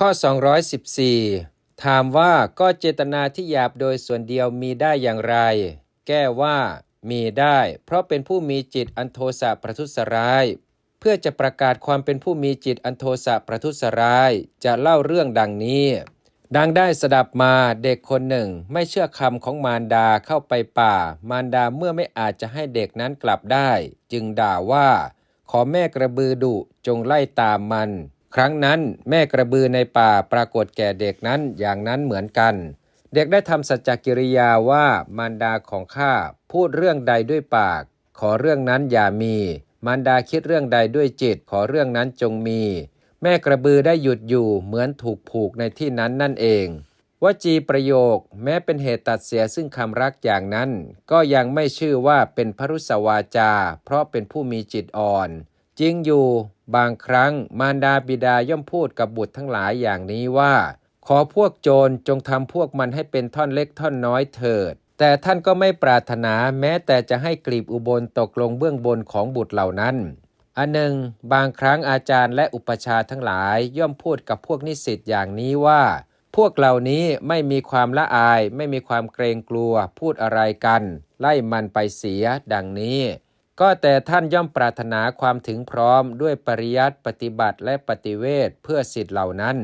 ข้อ 214 ถามว่าก็เจตนาที่หยาบโดยส่วนเดียวมีได้อย่างไร แก้ว่ามีได้ เพราะเป็นผู้มีจิตอันโทสะประทุษร้าย เพื่อจะประกาศความเป็นผู้มีจิตอันโทสะประทุษร้าย จะเล่าเรื่องดังนี้ ดังได้สดับมาเด็กคนหนึ่งไม่เชื่อคำของมารดาเข้าไปป่า มารดาเมื่อไม่อาจจะให้เด็กนั้นกลับได้ จึงด่าว่า ขอแม่กระบือดุจงไล่ตามมัน ครั้งนั้นแม่กระบือในป่าปรากฏแก่เด็กนั้นอย่างนั้นเหมือนกัน เด็กได้ทำสัจจกิริยาว่ามารดาของข้าพูดเรื่องใดด้วยปาก ขอเรื่องนั้นอย่ามี มารดาคิดเรื่องใดด้วยจิต ขอเรื่องนั้นจงมี แม่กระบือได้หยุดอยู่เหมือนถูกผูกในที่นั้นนั่นเองวจีประโยคแม้เป็นเหตุตัดเสียซึ่งคำรักอย่างนั้น ก็ยังไม่ชื่อว่าเป็นพรุสวาจา เพราะเป็นผู้มีจิตอ่อน จริงอยู่บางครั้งมารดาบิดาย่อมพูดกับบุตรทั้งหลายอย่างนี้ว่า ขอพวกโจรจงทำพวกมันให้เป็นท่อนเล็กท่อนน้อยเถิด แต่ท่านก็ไม่ปรารถนาแม้แต่จะให้กลีบอุบลตกลงเบื้องบนของบุตรเหล่านั้น อันหนึ่ง บางครั้งอาจารย์และอุปชาทั้งหลายย่อมพูดกับพวกนิสิตอย่างนี้ว่า พวกเหล่านี้ไม่มีความละอาย ไม่มีความเกรงกลัว พูดอะไรกัน ไล่มันไปเสียดังนี้ ก็แต่ท่านย่อมปรารถนาความถึงพร้อมด้วยปริยัติปฏิบัติและปฏิเวทเพื่อสิทธิ์เหล่านั้น